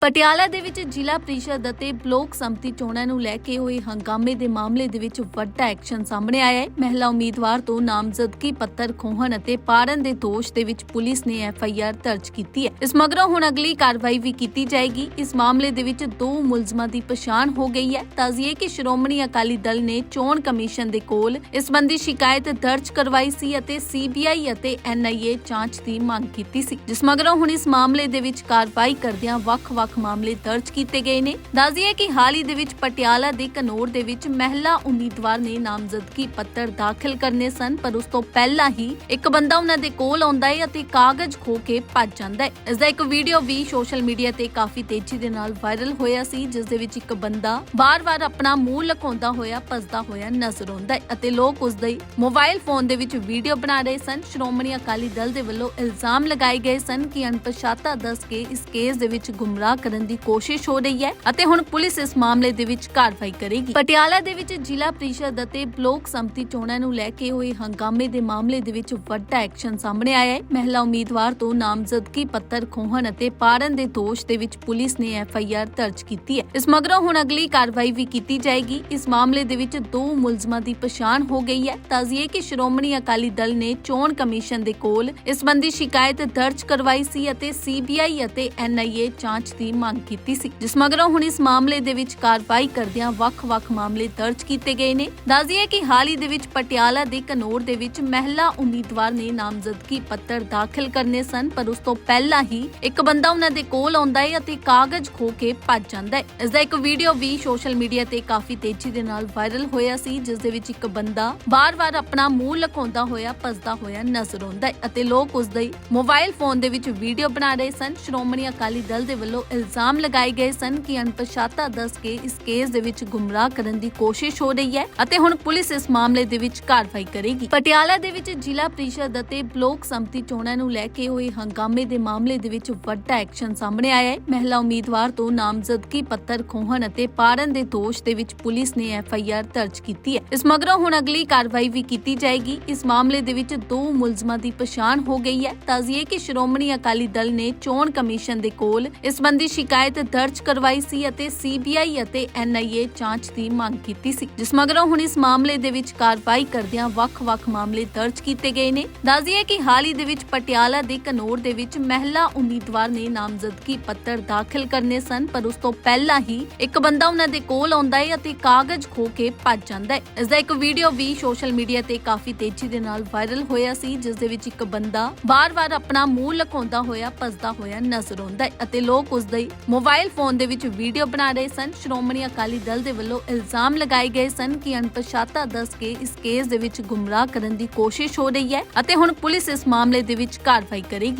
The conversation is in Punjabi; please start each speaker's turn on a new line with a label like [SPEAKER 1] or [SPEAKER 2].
[SPEAKER 1] ਪਟਿਆਲਾ ਦੇ ਵਿੱਚ ਜ਼ਿਲ੍ਹਾ ਪ੍ਰੀਸ਼ਦ ਅਤੇ ਬਲੋਕ ਸੰਮਤੀ ਚੋਣਾਂ ਨੂੰ ਲੈ ਕੇ ਹੋਏ ਹੰਗਾਮੇ ਦੇ ਮਾਮਲੇ ਦੇ ਵਿੱਚ ਵੱਡਾ ਐਕਸ਼ਨ ਸਾਹਮਣੇ ਆਇਆ ਹੈ। ਮਹਿਲਾ ਉਮੀਦਵਾਰ ਤੋਂ ਨਾਮਜ਼ਦਗੀ ਪੱਤਰ ਖੋਹਣ ਅਤੇ ਪਾੜਨ ਦੇ ਦੋਸ਼ ਦੇ ਵਿੱਚ ਪੁਲਿਸ ਨੇ ਐਫ ਆਈ ਆਰ ਦਰਜ ਕੀਤੀ ਹੈ। ਇਸ ਮਗਰੋਂ ਹੁਣ ਅਗਲੀ ਕਾਰਵਾਈ ਵੀ ਕੀਤੀ ਜਾਏਗੀ। ਇਸ ਮਾਮਲੇ ਦੇ ਵਿੱਚ ਦੋ ਮੁਲਜ਼ਮਾਂ ਦੀ ਪਛਾਣ ਹੋ ਗਈ ਹੈ। ਤਾਜ਼ੀਏ ਕਿ ਸ਼੍ਰੋਮਣੀ ਅਕਾਲੀ ਦਲ ਨੇ ਚੋਣ ਕਮਿਸ਼ਨ ਦੇ ਕੋਲ ਇਸ ਸੰਬੰਧੀ ਸ਼ਿਕਾਇਤ ਦਰਜ ਕਰਵਾਈ ਸੀ ਅਤੇ ਸੀਬੀਆਈ ਅਤੇ ਐਨਆਈਏ ਜਾਂਚ ਦੀ ਮੰਗ ਕੀਤੀ ਸੀ। ਜਿਸ ਮਗਰੋਂ ਹੁਣ ਇਸ ਮਾਮਲੇ ਦੇ ਵਿੱਚ ਕਾਰਵਾਈ ਕਰਦਿਆਂ ਵੱਖ-ਵੱਖ ਮਾਮਲੇ ਦਰਜ ਕੀਤੇ ਗਏ ਨੇ। ਦੱਸਦੀਏ ਕਿ ਹਾਲ ਹੀ ਦੇ ਵਿੱਚ ਪਟਿਆਲਾ ਦੇ ਕਨੌਰ ਦੇ ਵਿੱਚ ਮਹਿਲਾ ਉਮੀਦਵਾਰ ਨੇ ਨਾਮਜ਼ਦਗੀ ਪੱਤਰ ਦਾਖਲ ਕਰਨੇ ਸਨ, ਪਰ ਉਸ ਤੋਂ ਪਹਿਲਾਂ ਹੀ ਇੱਕ ਬੰਦਾ ਉਹਨਾਂ ਦੇ ਕੋਲ ਆਉਂਦਾ ਹੈ ਅਤੇ ਕਾਗਜ਼ ਖੋ ਕੇ ਭੱਜ ਜਾਂਦਾ ਹੈ। ਇਸ ਦਾ ਇੱਕ ਵੀਡੀਓ ਵੀ ਸੋਸ਼ਲ ਮੀਡੀਆ ਤੇ ਕਾਫੀ ਤੇਜ਼ੀ ਦੇ ਨਾਲ ਵਾਇਰਲ ਹੋਇਆ ਸੀ, ਜਿਸ ਦੇ ਵਿੱਚ ਇੱਕ ਬੰਦਾ ਵਾਰ ਵਾਰ ਆਪਣਾ ਮੂੰਹ ਲੁਕਾਉਂਦਾ ਹੋਇਆ, ਭੱਜਦਾ ਹੋਇਆ ਨਜ਼ਰ ਆਉਂਦਾ ਹੈ ਅਤੇ ਲੋਕ ਉਸ ਦੇ ਮੋਬਾਈਲ ਫੋਨ ਦੇ ਵਿੱਚ ਵੀਡੀਓ ਬਣਾ ਰਹੇ ਸਨ। ਸ਼੍ਰੋਮਣੀ ਅਕਾਲੀ ਦਲ ਦੇ ਵੱਲੋਂ ਇਲਜ਼ਾਮ ਲਗਾਏ ਗਏ ਸਨ ਕਿ ਅਣਪਛਾਤਾ ਦੱਸ ਕੇ ਇਸ ਕੇਸ ਦੇ ਵਿੱਚ ਗੁੰਮਰਾਹ ਕਰਨ ਦੀ ਕੋਸ਼ਿਸ਼ ਹੋ ਰਹੀ ਹੈ ਅਤੇ ਹੁਣ ਪੁਲਿਸ ਇਸ ਮਾਮਲੇ ਦੇ ਵਿੱਚ ਕਾਰਵਾਈ ਕਰੇਗੀ। ਪਟਿਆਲਾ ਦੇ ਵਿੱਚ ਜ਼ਿਲ੍ਹਾ ਪ੍ਰੀਸ਼ਦ ਅਤੇ ਬਲਾਕ ਸੰਮਤੀ ਚੋਣਾਂ ਨੂੰ ਲੈ ਕੇ ਹੋਏ ਹੰਗਾਮੇ ਦੇ ਮਾਮਲੇ ਦੇ ਵਿੱਚ ਵੱਡਾ ਐਕਸ਼ਨ ਸਾਹਮਣੇ ਆਇਆ ਹੈ। ਮਹਿਲਾ ਉਮੀਦਵਾਰ ਤੋਂ ਨਾਮਜ਼ਦਗੀ ਪੱਤਰ ਖੋਹਣ ਅਤੇ ਪਾੜਨ ਦੇ ਦੋਸ਼ ਦੇ ਵਿੱਚ ਪੁਲਿਸ ਨੇ ਐਫ ਆਈ ਆਰ ਦਰਜ ਕੀਤੀ ਹੈ। ਇਸ ਮਗਰੋਂ ਹੁਣ ਅਗਲੀ ਕਾਰਵਾਈ ਵੀ ਕੀਤੀ ਜਾਏਗੀ। ਇਸ ਮਾਮਲੇ ਦੇ ਵਿੱਚ ਦੋ ਮੁਲਜ਼ਮਾਂ ਦੀ ਪਛਾਣ ਹੋ ਗਈ ਹੈ। ਤਾਜ਼ੀਏ ਕਿ ਸ਼੍ਰੋਮਣੀ ਅਕਾਲੀ ਦਲ ਨੇ ਚੋਣ ਕਮਿਸ਼ਨ ਦੇ ਕੋਲ ਇਸ ਸੰਬੰਧੀ ਸ਼ਿਕਾਇਤ ਦਰਜ ਕਰਵਾਈ ਸੀ ਅਤੇ ਸੀਬੀਆਈ ਅਤੇ ਐਨਆਈਏ ਜਾਂਚ ਦੀ ਮੰਗ ਕੀਤੀ ਸੀ, ਜਿਸ ਮਗਰੋਂ ਹੁਣ ਇਸ ਮਾਮਲੇ ਦੇ ਵਿੱਚ ਕਾਰਵਾਈ ਕਰਦਿਆਂ ਵੱਖ-ਵੱਖ ਮਾਮਲੇ ਦਰਜ ਕੀਤੇ ਗਏ ਨੇ। ਦੱਸਦੀਏ ਕਿ ਹਾਲ ਹੀ ਦੇ ਵਿੱਚ ਪਟਿਆਲਾ ਦੇ ਕਨੌਰ ਦੇ ਵਿੱਚ ਮਹਿਲਾ ਉਮੀਦਵਾਰ ਨੇ ਨਾਮਜ਼ਦਗੀ ਪੱਤਰ ਦਾਖਲ ਕਰਨੇ ਸਨ, ਪਰ ਉਸ ਤੋਂ ਪਹਿਲਾਂ ਹੀ ਇੱਕ ਬੰਦਾ ਉਹਨਾਂ ਦੇ ਕੋਲ ਆਉਂਦਾ ਹੈ ਅਤੇ ਕਾਗਜ਼ ਖੋ ਕੇ ਭੱਜ ਜਾਂਦਾ ਹੈ। ਇਸ ਦਾ ਇੱਕ ਵੀਡੀਓ ਵੀ ਸੋਸ਼ਲ ਮੀਡੀਆ ਤੇ ਕਾਫੀ ਤੇਜ਼ੀ ਦੇ ਨਾਲ ਵਾਇਰਲ ਹੋਇਆ ਸੀ, ਜਿਸ ਦੇ ਵਿੱਚ ਇੱਕ ਬੰਦਾ ਬਾਰ-ਬਾਰ ਆਪਣਾ ਮੂੰਹ ਲੁਕਾਉਂਦਾ ਹੋਇਆ, ਭੱਜਦਾ ਹੋਇਆ ਨਜ਼ਰ ਆਉਂਦਾ ਹੈ ਅਤੇ ਲੋਕ ਉਸ ਦੇ ਮੋਬਾਈਲ ਫੋਨ ਦੇ ਵਿੱਚ ਵੀਡੀਓ ਬਣਾ ਰਹੇ ਸਨ। ਸ਼੍ਰੋਮਣੀ ਅਕਾਲੀ ਦਲ ਦੇ ਵੱਲੋਂ ਇਲਜ਼ਾਮ ਲਗਾਏ ਗਏ ਸਨ ਕਿ ਅਣਪਛਾਤਾ ਦੱਸ ਕੇ ਇਸ ਕੇਸ ਦੇ ਵਿੱਚ ਗੁੰਮਰਾਹ ਕਰਨ ਦੀ ਕੋਸ਼ਿਸ਼ ਹੋ ਰਹੀ ਹੈ ਅਤੇ ਹੁਣ ਪੁਲਿਸ ਇਸ ਮਾਮਲੇ ਦੇ ਵਿੱਚ ਕਾਰਵਾਈ ਕਰੇਗੀ। ਪਟਿਆਲਾ ਦੇ ਵਿੱਚ ਜ਼ਿਲ੍ਹਾ ਪ੍ਰੀਸ਼ਦ ਅਤੇ ਬਲਾਕ ਸੰਮਤੀ ਚੋਣਾਂ ਨੂੰ ਲੈ ਕੇ ਹੋਏ ਹੰਗਾਮੇ ਦੇ ਮਾਮਲੇ ਦੇ ਵਿੱਚ ਵੱਡਾ ਐਕਸ਼ਨ ਸਾਹਮਣੇ ਆਇਆ ਹੈ। ਮਹਿਲਾ ਉਮੀਦਵਾਰ ਤੋਂ ਨਾਮਜ਼ਦਗੀ ਪੱਤਰ ਖੋਹਣ ਅਤੇ ਪਾੜਨ ਦੇ ਦੋਸ਼ ਦੇ ਵਿੱਚ ਪੁਲਿਸ ਨੇ ਐਫ ਆਈ ਆਰ ਦਰਜ ਕੀਤੀ ਹੈ। ਇਸ ਮਗਰੋਂ ਹੁਣ ਅਗਲੀ ਕਾਰਵਾਈ ਵੀ ਕੀਤੀ ਜਾਏਗੀ। ਇਸ ਮਾਮਲੇ ਦੇ ਵਿੱਚ ਦੋ ਮੁਲਜ਼ਮਾਂ ਦੀ ਪਛਾਣ ਹੋ ਗਈ ਹੈ। ਤਾਜ਼ੀਏ ਕਿ ਸ਼੍ਰੋਮਣੀ ਅਕਾਲੀ ਦਲ ਨੇ ਚੋਣ ਕਮਿਸ਼ਨ ਦੇ ਕੋਲ ਇਸ ਸੰਬੰਧੀ ਸ਼ਿਕਾਇਤ ਦਰਜ ਕਰਵਾਈ ਸੀ ਅਤੇ ਸੀਬੀਆਈ ਅਤੇ ਐਨਆਈਏ ਜਾਂਚ ਦੀ ਮੰਗ ਕੀਤੀ ਸੀ, ਜਿਸ ਮਗਰੋਂ ਹੁਣ ਇਸ ਮਾਮਲੇ ਦੇ ਵਿੱਚ ਕਾਰਵਾਈ ਕਰਦਿਆਂ ਵੱਖ-ਵੱਖ ਮਾਮਲੇ ਦਰਜ ਕੀਤੇ ਗਏ ਨੇ। ਦੱਸਦੀਏ ਕਿ ਹਾਲ ਹੀ ਦੇ ਵਿੱਚ ਪਟਿਆਲਾ ਦੇ ਕਨੌਰ ਦੇ ਵਿੱਚ ਮਹਿਲਾ ਉਮੀਦਵਾਰ ਨੇ ਨਾਮਜ਼ਦਗੀ ਪੱਤਰ ਦਾਖਲ ਕਰਨੇ ਸਨ, ਪਰ ਉਸ ਤੋਂ ਪਹਿਲਾਂ ਹੀ ਇੱਕ ਬੰਦਾ ਉਹਨਾਂ ਦੇ ਕੋਲ ਆਉਂਦਾ ਹੈ ਅਤੇ ਕਾਗਜ਼ ਖੋ ਕੇ ਭੱਜ ਜਾਂਦਾ ਹੈ। ਇਸ ਦਾ ਇੱਕ ਵੀਡੀਓ ਵੀ ਸੋਸ਼ਲ ਮੀਡੀਆ ਤੇ ਕਾਫੀ ਤੇਜ਼ੀ ਦੇ ਨਾਲ ਵਾਇਰਲ ਹੋਇਆ ਸੀ, ਜਿਸ ਦੇ ਵਿੱਚ ਇੱਕ ਬੰਦਾ ਬਾਰ-ਬਾਰ ਆਪਣਾ ਮੂੰਹ ਲੁਕਾਉਂਦਾ ਹੋਇਆ, ਭੱਜਦਾ ਹੋਇਆ ਨਜ਼ਰ ਆਉਂਦਾ ਹੈ ਅਤੇ ਲੋਕ ਉਸ ਦੇ ਮੋਬਾਈਲ ਫੋਨ ਦੇ ਵਿੱਚ ਵੀਡੀਓ ਬਣਾ ਰਹੇ ਸਨ। ਸ਼੍ਰੋਮਣੀ ਅਕਾਲੀ ਦਲ ਦੇ ਵੱਲੋਂ ਇਲਜ਼ਾਮ ਲਗਾਏ ਗਏ ਸਨ ਕਿ ਅਣਪਛਾਤਾ ਦੱਸ ਕੇ ਇਸ ਕੇਸ ਦੇ ਵਿੱਚ ਗੁੰਮਰਾਹ ਕਰਨ ਦੀ ਕੋਸ਼ਿਸ਼ ਹੋ ਰਹੀ ਹੈ ਅਤੇ ਹੁਣ ਪੁਲਿਸ ਇਸ ਮਾਮਲੇ ਦੇ ਵਿੱਚ ਕਾਰਵਾਈ ਕਰੇਗੀ।